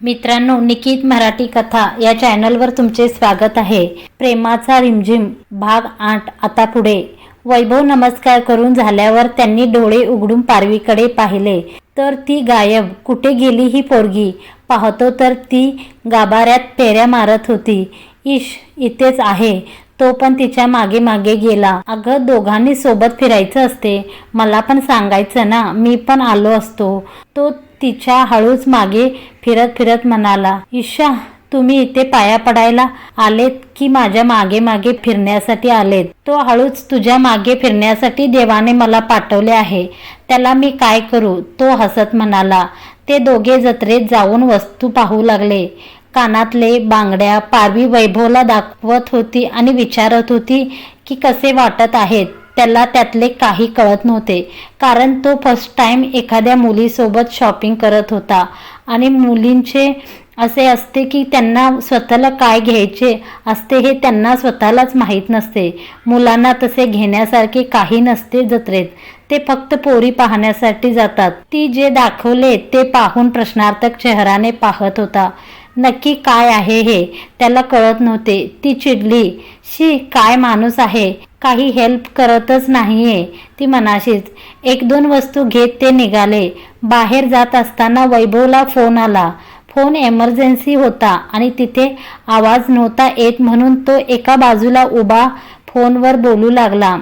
मित्रांनो निकित मराठी कथा या चॅनलवर तुमचे स्वागत आहे. प्रेमाचा रिमझिम भाग आठ आता पुढे. वैभव नमस्कार करून झाल्यावर त्यांनी डोळे उघडून पारवीकडे पाहिले. तर ती गायब कुठे गेली ही पोरगी? पाहतो तर ती गाभाऱ्यात फेऱ्या मारत होती. इश इथेच आहे. तो पण तिच्यामागे मागे गेला. अगं दोघांनी सोबत फिरायचं असते. मला पण सांगायचं ना मी पण आलो असतो. तो तिच्या हळूच मागे फिरत फिरत म्हणाला ईशा तुम्ही इथे पाया पडायला आलेत की माझ्या मागे मागे फिरण्यासाठी आलेत? तो हळूच तुझ्या मागे फिरण्यासाठी देवाने मला पाठवले आहे. त्याला मी काय करू? तो हसत म्हणाला ते दोघे जत्रेत जाऊन वस्तू पाहू लागले. कानातले बांगड्या पारवी वैभवला दाखवत होती आणि विचारत होती की कसे वाटत आहेत? त्याला त्यातले काही कळत नव्हते. कारण तो फर्स्ट टाइम एखाद्या मुलीसोबत शॉपिंग करत होता. आणि मुलींचे असे असते की त्यांना स्वतःला काय घ्यायचे असते हे त्यांना स्वतःलाच माहीत नसते. मुलांना तसे घेण्यासारखे काही नसते जत्रेत. ते फक्त पोरी पाहण्यासाठी जातात. ती जे दाखवले ते पाहून प्रश्नार्थक चेहराने पाहत होता. नक्की काय आहे हे त्याला कळत नव्हते. ती चिडली शी काय माणूस आहे? काही हेल्प करतच नाहीये. ती मनाशीच एक दोन वस्तू घेत ते निघाले. बाहेर जात असताना वैभवला फोन आला. फोन एमर्जन्सी होता आणि तिथे आवाज नव्हता येत म्हणून तो एका बाजूला उभा फोनवर बोलू लागला.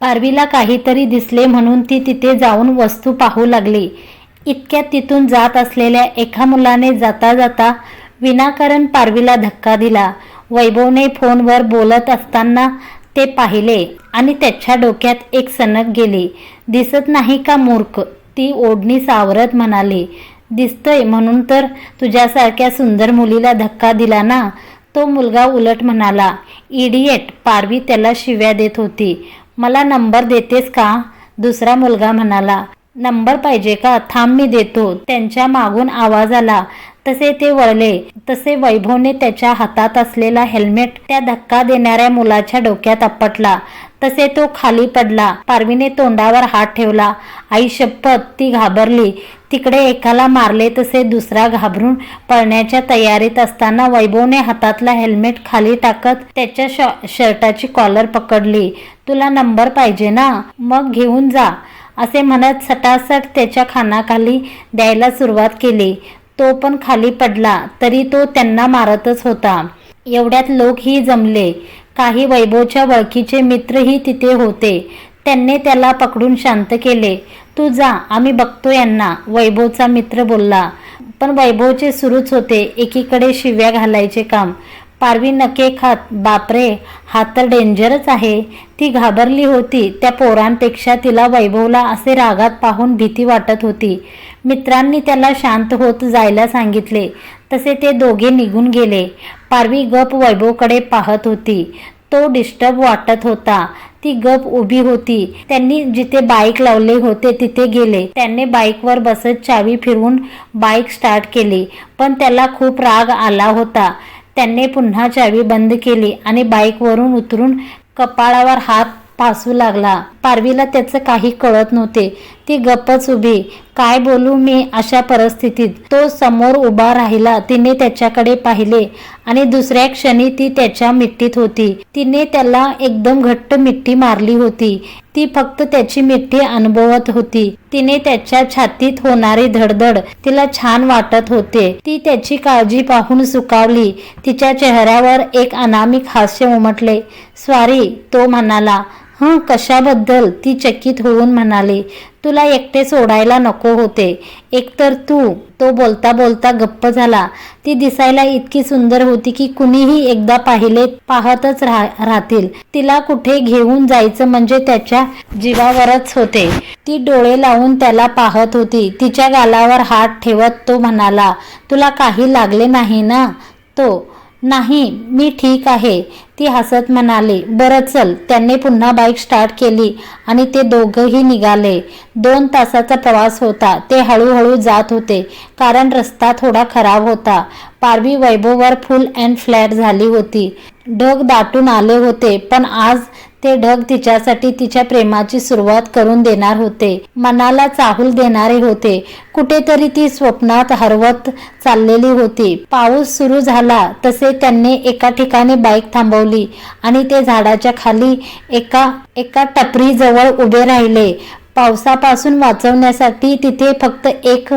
पारवीला काहीतरी दिसले म्हणून ती तिथे जाऊन वस्तू पाहू लागली. इतक्यात तिथून जात असलेल्या एका मुलाने जाता जाता विनाकारण पारवीला धक्का दिला. वैभवने फोनवर बोलत असताना ते पाहिले आणि त्याच्या डोक्यात एक सनक गेली. दिसत नाही का मूर्ख? ती ओढणी सावरत म्हणाली. दिसतंय म्हणून तर तुझ्यासारख्या सुंदर मुलीला धक्का दिला ना? तो मुलगा उलट म्हणाला इडिएट पारवी त्याला शिव्या देत होती. मला नंबर देतेस का? दुसरा मुलगा म्हणाला नंबर पाहिजे का? थांब मी देतो. त्यांच्या मागून आवाज आला तसे ते वळले. तसे वैभवने त्याच्या हातात असलेला हेल्मेट त्या धक्का देणाऱ्या मुलाच्या डोक्यात आपटला. तसे तो खाली पडला. पारवीने तोंडावर हात ठेवला. आई शपथ. ती घाबरली. तिकडे एकाला मारले तसे दुसरा घाबरून पळण्याच्या तयारीत असताना वैभवने हातातला हेल्मेट खाली टाकत त्याच्या शर्टाची कॉलर पकडली. तुला नंबर पाहिजे ना? मग घेऊन जा. असे म्हणत सटासट त्याच्या खानाखाली द्यायला सुरुवात केली. तो पण खाली पडला तरी तो त्यांना मारतच होता. एवढ्यात लोकही जमले. काही वैभवच्या वळखीचे मित्रही तिथे होते. त्यांनी त्याला पकडून शांत केले. तू जा आम्ही बघतो यांना वैभवचा मित्र बोलला. पण वैभवचे सुरूच होते एकीकडे शिव्या घालायचे काम. पारवी नके खात बापरे हा तर डेंजरच आहे. ती घाबरली होती त्या पोरांपेक्षा तिला वैभवला असे रागात पाहून भीती वाटत होती. मित्रांनी त्याला शांत होत जायला सांगितले. तसे ते दोघे निघून गेले. पारवी गप वैभवकडे पाहत होती. तो डिस्टर्ब वाटत होता. ती गप उभी होती. त्यांनी जिथे बाईक लावले होते तिथे गेले. त्यांनी बाईकवर बसत चावी फिरवून बाईक स्टार्ट केली. पण त्याला खूप राग आला होता. त्यांनी पुन्हा चावी बंद केली आणि बाईकवरून उतरून कपाळावर हात पासू लागला. पारवीला त्याचं काही कळत नव्हते. ती गप्पच उभी काय बोलू मी अशा परिस्थितीत? तो समोर उभा राहिला तिने त्याच्याकडे पाहिले आणि दुसऱ्या क्षणी ती त्याच्या मिठीत होती. तिने त्याला एकदम घट्ट मिठी मारली होती. ती फक्त त्याची मिठी अनुभवत होती. तिने त्याच्या छातीत होणारी धडधड तिला छान वाटत होते. ती त्याची काळजी पाहून सुकावली. तिच्या चेहऱ्यावर एक अनामिक हास्य उमटले. स्वारी तो म्हणाला हं कशाबद्दल? ती चकित होऊन म्हणाली तुला एकटे सोडायला नको होते. एकतर तू. तो बोलता बोलता गप्प झाला. ती दिसायला इतकी सुंदर होती की कुणीही एकदा पाहिले पाहतच राह राहतील. तिला कुठे घेऊन जायचं म्हणजे त्याच्या जीवावरच होते. ती डोळे लावून त्याला पाहत होती. तिच्या गालावर हात ठेवत तो म्हणाला तुला काही लागले नाही ना? तो नाही मी ठीक आहे. ती हसत म्हणाली बरं चल. त्यांनी पुन्हा बाईक स्टार्ट केली आणि ते दोघंही निघाले. दोन तासाचा प्रवास होता. ते हळूहळू जात होते कारण रस्ता थोडा खराब होता. पारवी वैभववर फुल अँड फ्लॅट झाली होती. ढग दाटून आले होते पण आज ते ढग तिच्यासाठी तिच्या प्रेमाची सुरुवात करून देणार होते. मनाला चाहूल देणारे होते. कुठेतरी ती स्वप्नात हरवत चाललेली होती. पाऊस सुरू झाला तसे त्यांनी एका ठिकाणी बाईक थांबवली आणि ते झाडाच्या खाली एका एका टपरीजवळ उभे राहिले. पावसापासून वाचवण्यासाठी तिथे फक्त एक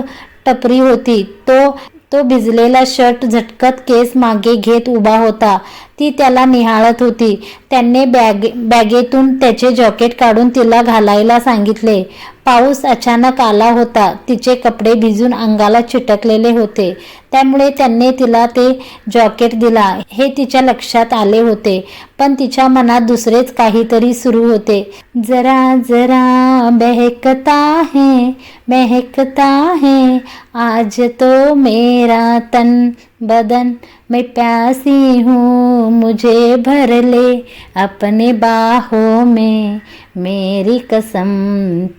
टपरी होती. तो तो भिजलेला शर्ट झटकत केस मागे घेत उभा होता. ती त्याला निहाळत होती. त्यांनी बॅग बॅगेतून त्याचे जॉकेट काढून तिला घालायला सांगितले. पाऊस अचानक आला होता. तिचे कपडे भिजून अंगाला चिटकलेले होते. त्यामुळे त्यांनी तिला ते जॉकेट दिला. हे तिच्या लक्षात आले होते. पण तिच्या मनात दुसरेच काहीतरी सुरू होते. जरा जरा बहकता है बहकता है आज तो मेरा तन बदन मैं प्यासी हूँ मुझे भर ले अपने बाहों में। मेरी कसम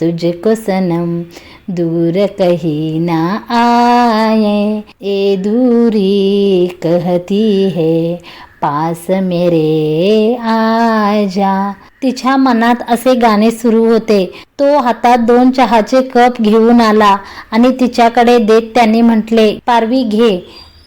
तुझको सनम दूर कहीं ना आए। ए दूरी कहती है पास मेरे आजा। तिच्या मनात असे गाणे सुरू होते तो हातात दोन चहाचे कप घेऊन आला आणि तिच्याकडे देत त्यांनी म्हटले पारवी घे.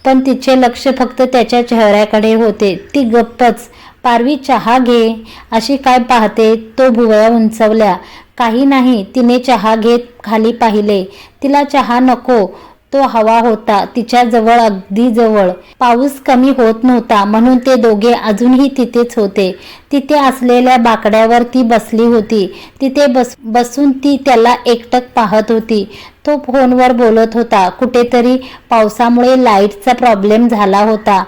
पण तिचे लक्ष फक्त त्याच्या चेहऱ्याकडे होते. ती गप्पच पारवी चहा घे. अशी काय पाहते तो भुवया उंचवल्या. काही नाही तिने चहा घेत खाली पाहिले. तिला चहा नको. तो हवा होता तिच्या जवळ अगदी जवळ. पाऊस कमी होत नव्हता म्हणून ते दोघे अजूनही तिथेच होते. तिथे असलेल्या बाकड्यावर ती बसली होती. तिथे बस बसून ती त्याला एकटक पाहत होती. तो फोनवर बोलत होता कुठेतरी पावसामुळे लाईटचा प्रॉब्लेम झाला होता.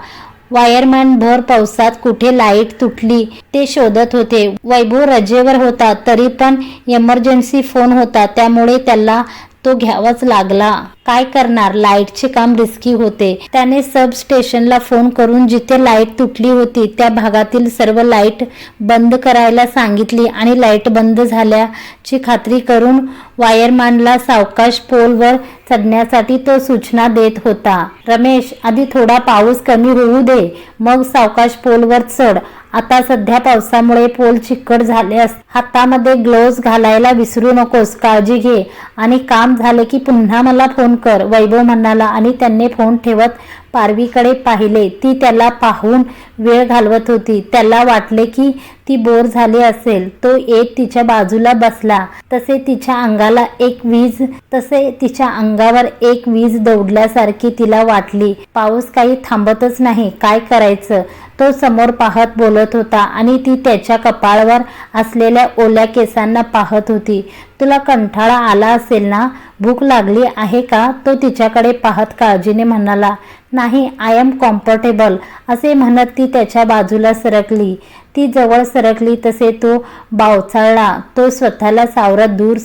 वायरमॅन भर पावसात कुठे लाइट तुटली ते शोधत होते. वैभव रजेवर होता तरी पण इमर्जन्सी फोन होता त्यामुळे त्याला तो घ्यावाच लागला. काय करणार? लाईटचे काम रिस्की होते. त्याने सब स्टेशनला फोन करून जिथे लाइट तुटली होती त्या भागातील सर्व लाइट बंद करायला सांगितली आणि लाइट बंद झाल्याची खात्री करून वायरमॅनला सावकाश पोलवर चढण्यासाठी तो सूचना देत होता. रमेश आधी थोडा पाऊस कमी होऊ दे मग सावकाश पोलवर चढ. आता सध्या पावसामुळे पोल चिकट झाल्यास हातामध्ये ग्लोव्ज घालायला विसरू नकोस काळजी घे. आणि काम झाले की पुन्हा मला फोन कर वैभव म्हणाला आणि त्यांनी फोन ठेवत पारवीकडे पाहिले. ती त्याला पाहून वेळ घालवत होती. त्याला वाटले की ती बोर झाली असेल. तो येत तिच्या बाजूला बसला. तसे तिच्या अंगाला एक वीज तसे तिच्या अंगावर एक वीज दौडल्यासारखी तिला वाटली. पाऊस काही थांबतच नाही. काय करायचं? तो समोर पाहत बोलत होता आणि ती त्याच्या कपाळावर असलेल्या ओल्या केसांना पाहत होती. तुला कंठाळा आला असेल ना? भूक लागली आहे का? तो तिच्याकडे पाहत काळजीने म्हणाला. नाही आय एम कॉम्फर्टेबल असे म्हणत ती त्याच्या बाजूला सरकली. ती जवळ सरकली तसे तो बावचाळला. तो स्वतःला सावरत दूर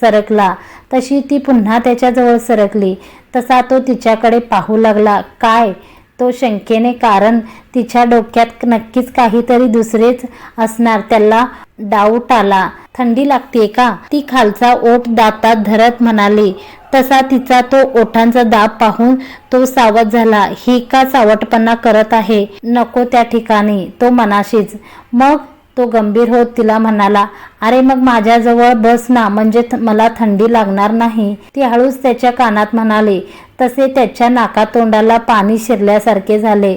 सरकला. तशी ती पुन्हा त्याच्याजवळ सरकली. तसा तो तिच्याकडे पाहू लागला. काय? तो शंकेने कारण तिच्या डोक्यात नक्कीच काहीतरी दुसरेच असणार. त्याला डाऊट आला. थंडी लागते का? ती खालचा ओठ दातात धरत म्हणाली. तसा तिचा तो ओठांचा दाब पाहून तो सावध झाला. ही का सावटपणा करत आहे? नको त्या ठिकाणी. तो मनाशीच. मग तो गंभीर होत तिला म्हणाला अरे मग माझ्याजवळ बस ना म्हणजे थ- मला थंडी लागणार नाही. ती हळूच त्याच्या कानात म्हणाली तसे त्याच्या नाकातोंडाला पाणी शिरल्यासारखे झाले.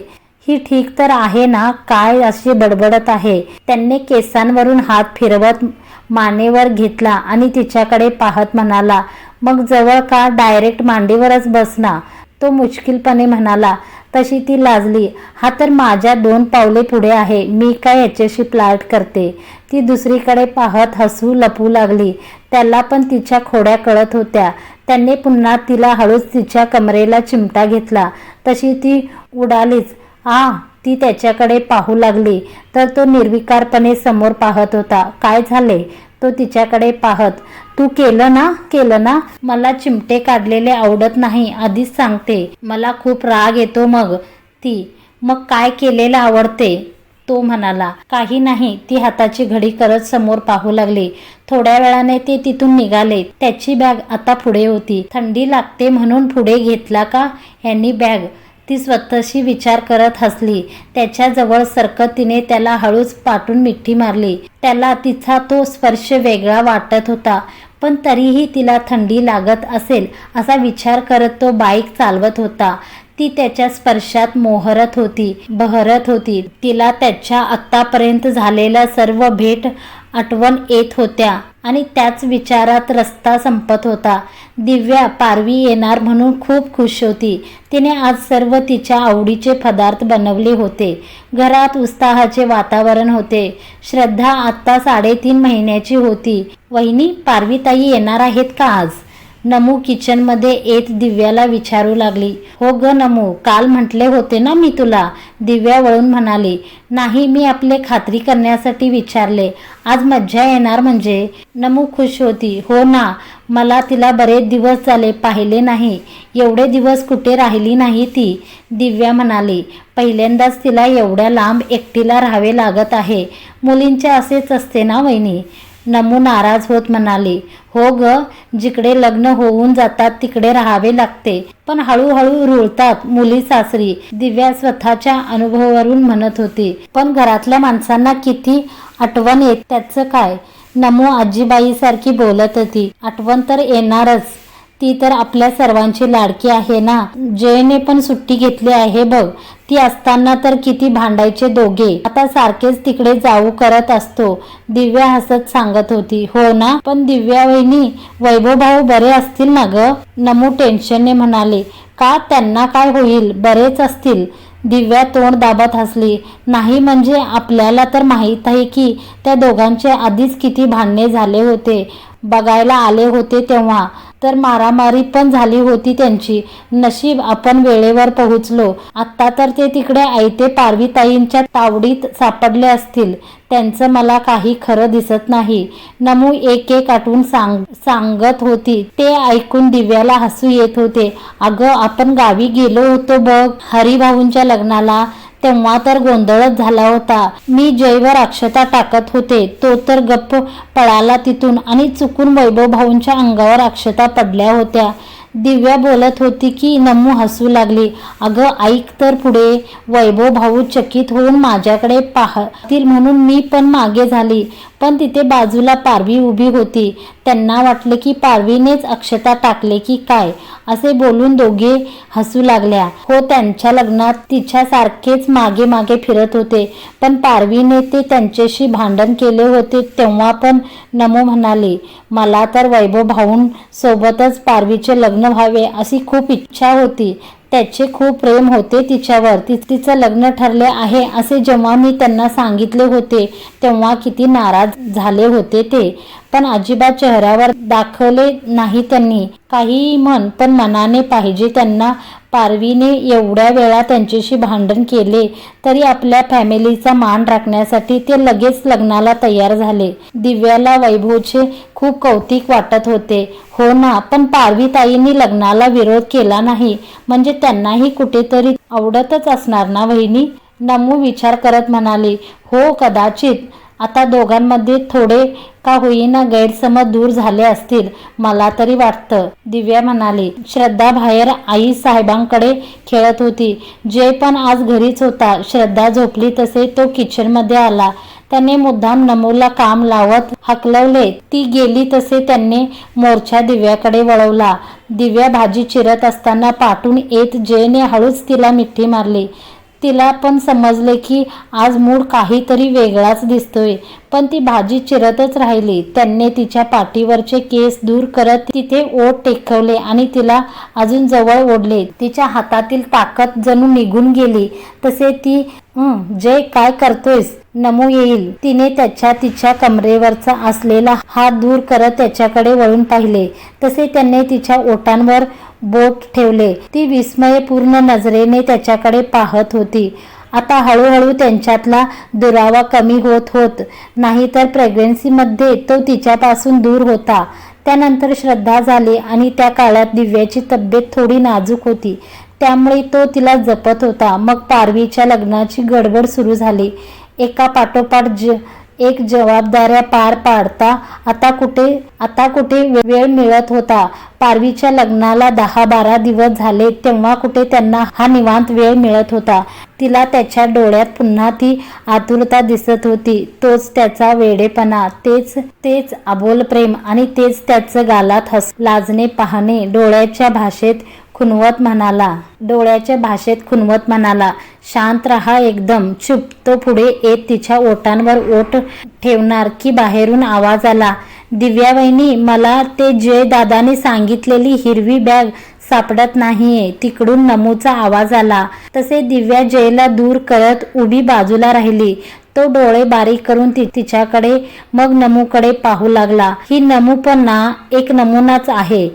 ही ठीक तर आहे ना काय अशी बडबडत आहे? त्यांनी केसांवरून हात फिरवत मानेवर घेतला आणि तिच्याकडे पाहत म्हणाला मग जवळ का डायरेक्ट मांडीवरच बस ना? तो मुश्किलपणे म्हणाला तशी ती लाजली. हा तर माझ्या दोन पावले पुढे आहे. मी काय याच्याशी प्लाट करते? ती दुसरीकडे पाहत हसू लपू लागली. त्याला पण तिच्या खोड्या कळत होत्या. त्यांनी पुन्हा तिला हळूच तिच्या कमरेला चिमटा घेतला. तशी ती उडालीच. आ ती त्याच्याकडे पाहू लागली. तर तो निर्विकारपणे समोर पाहत होता. काय झाले? तो तिच्याकडे पाहत तू केलं ना केलं ना मला चिमटे काढलेले आवडत नाही आधीच सांगते मला खूप राग येतो मग. ती मग काय केलेलं आवडते? तो म्हणाला काही नाही ती हाताची घडी करत समोर पाहू लागली. थोड्या वेळाने ते तिथून निघाले. त्याची बॅग आता पुढे होती. थंडी लागते म्हणून पुढे घेतला का? ह्यांनी बॅग ती स्वतःशी विचार करत हसली. त्याच्याजवळ सरकत तिने त्याला हळूच पाटून मिठी मारली. त्याला तिचा तो स्पर्श वेगळा वाटत होता पण तरीही तिला थंडी लागत असेल असा विचार करत तो बाईक चालवत होता. ती त्याच्या स्पर्शात मोहरत होती बहरत होती. तिला त्याच्या आत्तापर्यंत झालेल्या सर्व भेट आठवण येत होत्या आणि त्याच विचारात रस्ता संपत होता. दिव्या पारवी येणार म्हणून खूप खुश होती. तिने आज सर्व तिच्या आवडीचे पदार्थ बनवले होते. घरात उत्साहाचे वातावरण होते. श्रद्धा आत्ता साडेतीन महिन्याची होती. वहिनी पारवीताई येणार आहेत का आज? नमू किचनमध्ये येत दिव्याला विचारू लागली. हो ग नमू काल म्हटले होते ना मी तुला. दिव्या वळून म्हणाली नाही मी आपले खात्री करण्यासाठी विचारले. आज मज्जा येणार म्हणजे. नमू खुश होती हो ना मला तिला बरेच दिवस झाले पाहिले नाही. एवढे दिवस कुठे राहिली नाही ती? दिव्या म्हणाली पहिल्यांदाच तिला एवढ्या लांब एकटीला राहावे लागत आहे. मुलींचे असेच असते ना वहिनी? नमू नाराज होत म्हणाले हो ग जिकडे लग्न होऊन जातात तिकडे राहावे लागते. पण हळूहळू रुळतात मुली सासरी. दिव्या स्वतःच्या अनुभवावरून म्हणत होती पण घरातल्या माणसांना किती आठवण येत त्याचं काय? नमू आजीबाईसारखी बोलत होती. आठवण तर येणारच. ती तर आपल्या सर्वांची लाडकी आहे ना? जयने पण सुट्टी घेतली आहे बघ. ती असताना तर किती भांडायचे दोघे. आता सारखेच तिकडे जाऊ करत असतो. दिव्या हसत सांगत होती. हो ना? पण दिव्या वहिनी वैभव भाऊ बरे असतील ना ग? नमू टेन्शनने म्हणाले. का त्यांना काय होईल? बरेच असतील. दिव्या तोंड दाबत हसली. नाही म्हणजे आपल्याला तर माहीत आहे की त्या दोघांचे आधीच किती भांडणे झाले होते. बघायला आले होते तेव्हा. तर मारामारी पण झाली होती त्यांची. नशीब आपण वेळेवर पोहोचलो. आत्ता तर ते तिकडे आयते पारवीताईंच्या तावडीत सापडले असतील. त्यांचं मला काही खरं दिसत नाही. नमू एक एक आठवून सांग सांगत होती. ते ऐकून दिव्याला हसू येत होते. अगं आपण गावी गेलो होतो बघ. हरिभाऊंच्या लग्नाला तेव्हा तर गोंधळच झाला होता. मी जयवर अक्षता टाकत होते. तो तर गप्प पळाला तिथून आणि चुकून वैभव भाऊंच्या अंगावर अक्षता पडल्या होत्या. दिव्या बोलत होती की नमू हसू लागली. अगं ऐक तर पुढे. वैभव भाऊ चकित होऊन माझ्याकडे पाहतील म्हणून मी पण मागे झाली. पण तिथे बाजूला पारवी उभी होती. त्यांना वाटले की पारवीनेच अक्षता टाकले की काय असे बोलून दोघे हसू लागल्या. हो त्यांच्या लग्नात तिच्यासारखेच मागे मागे फिरत होते पण पारवीने ते त्यांच्याशी भांडण केले होते तेव्हा पण नमो म्हणाले मला तर वैभव भाऊन सोबतच पारवीचे लग्न व्हावे अशी खूप इच्छा होती. त्याचे खूप प्रेम होते तिच्यावर. ति तिचं लग्न ठरले आहे असे जेव्हा मी त्यांना सांगितले होते तेव्हा किती नाराज झाले होते ते. पण अजिबात चेहऱ्यावर दाखवले नाही त्यांनी. काहीही म्हण पण मनाने पाहिजे. त्यांना पारवीने एवढ्या वेळा त्यांच्याशी भांडण केले तरी आपल्या फॅमिलीचा मान राखण्यासाठी ते लगेच लग्नाला तयार झाले. दिव्याला वैभवचे खूप कौतिक वाटत होते. हो ना पण पारवीताईंनी लग्नाला विरोध केला नाही. म्हणजे त्यांनाही कुठेतरी आवडतच असणार ना वहिनी? नमू विचार करत म्हणाली हो कदाचित. आता दोघांमध्ये थोडे का होईना गैरसमज दूर झाले असतील मला तरी वाटतं. दिव्या म्हणाली श्रद्धा बाहेर आई साहेबांकडे खेळत होती. जय पण आज घरीच होता श्रद्धा झोपली तसे तो किचनमध्ये आला. त्याने मुद्दाम नमूला काम लावत हकलवले. ती गेली तसे त्यांनी मोर्चा दिव्याकडे वळवला. दिव्या भाजी चिरत असताना पाठून येत जयने हळूच तिला मिठी मारली. तिला पण समजले की आज मूड काहीतरी वेगळाच दिसतोय. पण ती भाजी चिरतच राहिली. त्यांनी तिच्या पाठीवरचे केस दूर करत तिथे ओट टेकवले आणि तिला अजून जवळ ओढले. तिच्या हातातील ताकद जणू निघून गेली. तसे ती जय काय करतोयस? नमू येईल. तिने त्याच्या तिच्या कमरेवरचा असलेला हात दूर करत त्याच्याकडे वळून पाहिले. तसे त्याने तिच्या ओटांवर बोट ठेवले. ती विस्मयपूर्ण नजरेने त्याच्याकडे पाहत होती. आता हळूहळू त्यांच्यातला दुरावा कमी होत होत नाहीतर प्रेग्नन्सीमध्ये तो तिच्यापासून दूर होता. त्यानंतर श्रद्धा झाली आणि त्या काळात दिव्याची तब्येत थोडी नाजूक होती. त्यामुळे तो तिला जपत होता. मग पारवीच्या लग्नाची गडबड सुरू झाली. एका पाठोपाठ ज एक जबाबदाऱ्या पार पाडता आता कुठे आता कुठे वेळ मिळत होता? पारवीच्या लग्नाला दहा बारा दिवस झाले तेव्हा कुठे त्यांना हा निवांत वेळ मिळत होता? तिला त्याच्या डोळ्यात पुन्हा ती आतुरता दिसत होती. तोच त्याचा वेडेपणा तेच तेच अबोल प्रेम आणि तेच त्याचं गालात हस लाजणे पाहणे डोळ्याच्या भाषेत खुनवत म्हणाला. डोळ्याच्या भाषेत खुनवत म्हणाला शांत रहा एकदम चुप तो पुढे येत तिच्या ओटांवर ओट ठेवणार की बाहेरून आवाज आला. दिव्या वहिनी मला ते जय दादाने सांगितलेली हिरवी बॅग सापडत नाहीये. तिकडून नमूचा आवाज आला. तसे दिव्या जयला दूर करत उभी बाजूला राहिली. तो डोळे बारीक करून ती तिच्याकडे मग नमूकडे पाहू लागला. ही नमू पण ना एक नमुनाच आहे.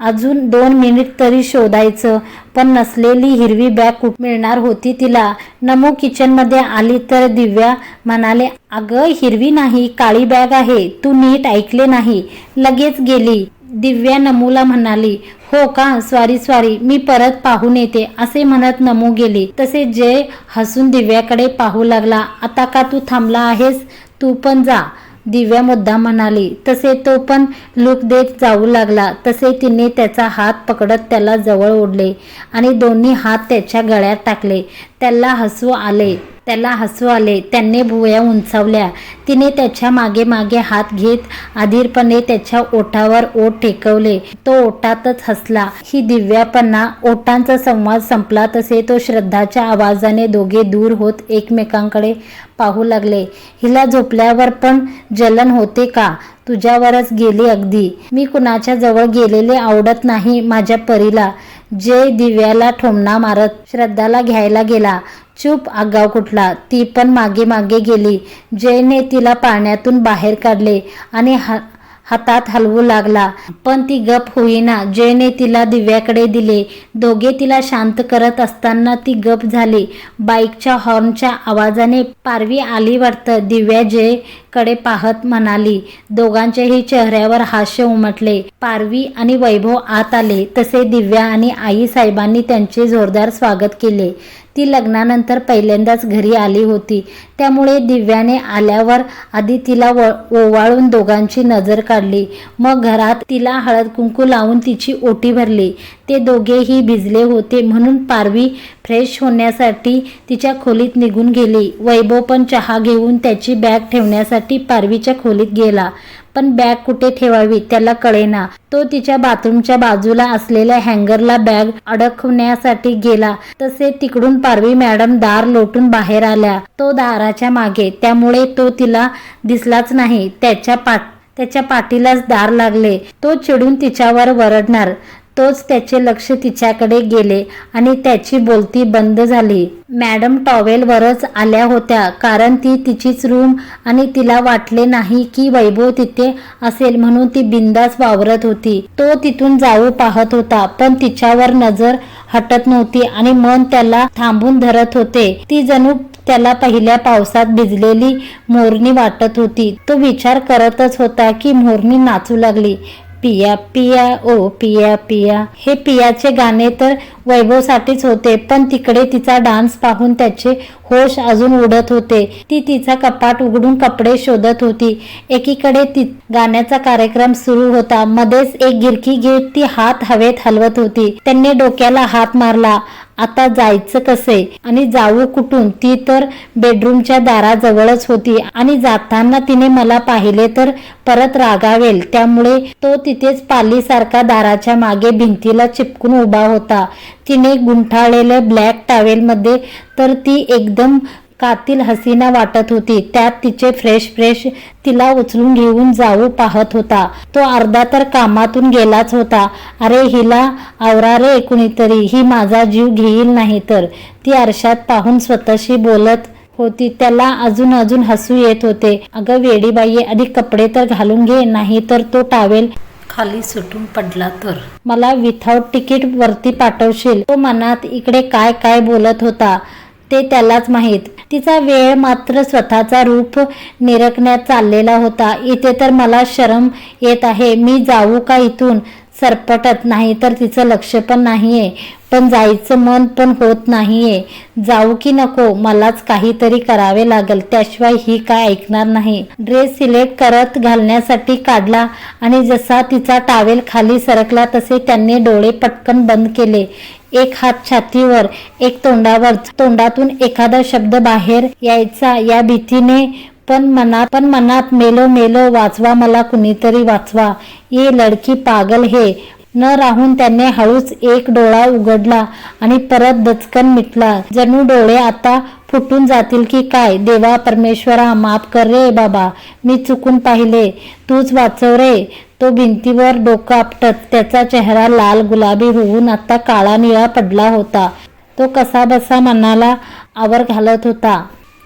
अजून दोन मिनिट तरी शोधायचं. पण नसलेली हिरवी बॅग कुठ मिळणार होती तिला? नमू किचनमध्ये आली तर दिव्या म्हणाले अगं हिरवी नाही काळी बॅग आहे. तू नीट ऐकले नाही. लगेच गेली. दिव्या नमूला म्हणाली हो का? स्वारी स्वारी मी परत पाहून येते. असे म्हणत नमू गेली. तसे जय हसून दिव्याकडे पाहू लागला आता का तू थांबला आहेस? तू पण जा. दिव्या मुद्दा म्हणाली तसे तो पण लुक देत जाऊ लागला. तसे तिने त्याचा हात पकडत त्याला जवळ ओढले आणि दोन्ही हात त्याच्या गळ्यात टाकले. त्याला हसू आले. त्याला हसू आले. त्यांनी भुवया उंचावल्या. तिने त्याच्यामागे मागे हात घेत अधीरपणे त्याच्या ओठावर ओठ टेकवले. तो ओठातच हसला. ही दिव्यापणा ओठांचा संवाद संपला तसे तो श्रद्धाच्या आवाजाने दोघे दूर होत एकमेकांकडे पाहू लागले. हिला झोपल्यावर पण जलन होते का? तुझ्यावरच गेली अगदी. मी कुणाच्या जवळ गेलेले आवडत नाही माझ्या परीला. जय दिव्याला ठोमणा मारत श्रद्धाला घ्यायला गेला. चूप आगाव कुठला? ती पण मागे मागे गेली. जयने तिला पाण्यातून बाहेर काढले आणि हा हातात हलवू लागला. पण ती गप होईना जयने तिला दिव्याकडे दिले. दोघे तिला शांत करत असताना ती गप झाली. बाईकच्या हॉर्नच्या आवाजाने पारवी आली वाटतं. दिव्या जयकडे पाहत म्हणाली दोघांच्याही चेहऱ्यावर हास्य उमटले. पारवी आणि वैभव आत आले. तसे दिव्या आणि आई साहेबांनी त्यांचे जोरदार स्वागत केले. ती लग्नानंतर पहिल्यांदाच घरी आली होती. त्यामुळे दिव्याने आल्यावर आधी तिला व ओवाळून दोघांची नजर काढली. मग घरात तिला हळद कुंकू लावून तिची ओटी भरली. ते दोघेही भिजले होते म्हणून पारवी फ्रेश होण्यासाठी तिच्या खोलीत निघून गेली. वैभव पण चहा घेऊन त्याची बॅग ठेवण्यासाठी पारवीच्या खोलीत गेला. पण बॅग कुठे ठेवावी त्याला कळेना. तो तिच्या बाथरूमच्या बाजूला असलेल्या हँगरला बॅग अडकवण्यासाठी गेला. तसे तिकडून पारवी मॅडम दार लोटून बाहेर आल्या. तो दाराच्या मागे त्यामुळे तो तिला दिसलाच नाही. त्याच्या पाठ त्याच्या पाठीलाच दार लागले. तो चिडून तिच्यावर वरडणार. तोच त्याचे लक्ष तिच्याकडे गेले आणि त्याची बोलती बंद झाली. मॅडम टॉवेलवरच आल्या होत्या कारण ती तिचीच रूम आणि तिला वाटले नाही की वैभव तिथे असेल म्हणून ती बिंदास वावरत होती. तो तिथून जाऊ पाहत होता पण तिच्यावर नजर हटत नव्हती आणि मन त्याला थांबून धरत होते. ती जणू त्याला पहिल्या पावसात भिजलेली मोरणी वाटत होती. तो विचार करतच होता की मोरणी नाचू लागली. पिया पिया ओ पिया पिया. हे पियाचे गाणे तर वैभवसाठीच होते पण तिकडे तिचा डान्स पाहून त्याचे होश अजून उडत होते. ती तिचा कपाट उघडून कपडे शोधत होती. एकीकडे ती गाण्याचा कार्यक्रम सुरू होता. मध्येच एक गिरकी घेत ती हात हवेत हलवत होती. त्यांनी डोक्याला हात मारला. आता जायचं कसे? आणि जाऊ कुठून? ती तर बेडरूमच्या दाराजवळच होती. आणि जाताना तिने मला पाहिले तर परत रागावेल. त्यामुळे तो तिथेच पालीसारखा दाराच्या मागे भिंतीला चिपकून उभा होता. तिने गुंठाळलेल्या ब्लॅक टॉवेलमध्ये तर ती एकदम कातील हसीना वाटत होती. त्यात तिचे फ्रेश फ्रेश तिला उचलून घेऊन जाऊ पाहत होता. तो अर्धा तर कामातून गेलाच होता. अरे हिला आवरा रे कुणीतरी. ही माझा जीव घेईल नाही तर. ती आरशात पाहून स्वतःशी बोलत होती. त्याला अजून अजून हसू येत होते. अगं वेडीबाई आधी कपडे तर घालून घे नाही तर तो टावेल खाली सुटून पडला तर. मला विथाऊट तिकीट वरती पाठवशील. तो मनात इकडे काय काय बोलत होता. ते त्यालाच माहीत. तिचा वेळ मात्र स्वतःचा रूप निरखण्यात चाललेला होता. इथे तर मला शरम येत आहे. मी जाऊ का इथून? सरपटत नाही तर तिचं लक्ष पण नाहीये. पण जायचं मन पण होत नाहीये. जाऊ की नको मलाच काहीतरी करावे लागेल त्याशिवाय ही काय ऐकणार नाही. ड्रेस सिलेक्ट करत घालण्यासाठी काढला आणि जसा तिचा टावेल खाली सरकला तसे त्यांनी डोळे पटकन बंद केले. एक हात छातीवर एक तोंडावर तोंडातून एखादा शब्द बाहेर यायचा या भीतीने पण मनात पण मनात मेलो मेलो वाचवा मला कुणीतरी वाचवा. ये लडकी पागल हे. न राहून त्याने हळूच एक डोळा उघडला आणि परत दचकन मिटला. जणू डोळे आता फुटून जातील की काय? देवा परमेश्वरा माफ कर रे बाबा. मी चुकून पाहिले. तूच वाचव रे. तो भिंतीवर डोकं आपटत त्याचा चेहरा लाल गुलाबी होऊन आता काळा निळा पडला होता. तो कसा बसा मनाला आवर घालत होता.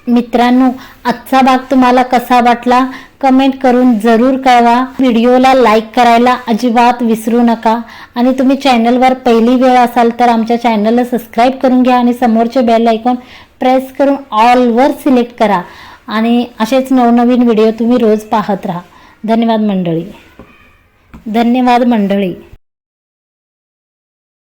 मित्रांनो आजचा भाग तुम्हाला कसा वाटला? कमेंट करून जरूर कळवा. व्हिडिओला लाईक करायला अजिबात विसरू नका. आणि तुम्ही चॅनलवर पहिली वेळ असाल तर आमच्या चॅनलला सबस्क्राईब करून घ्या आणि समोरचे बेल ऐकून प्रेस करून ऑलवर सिलेक्ट करा. आणि असेच नवनवीन व्हिडिओ तुम्ही रोज पाहत राहा. धन्यवाद मंडळी. धन्यवाद मंडळी.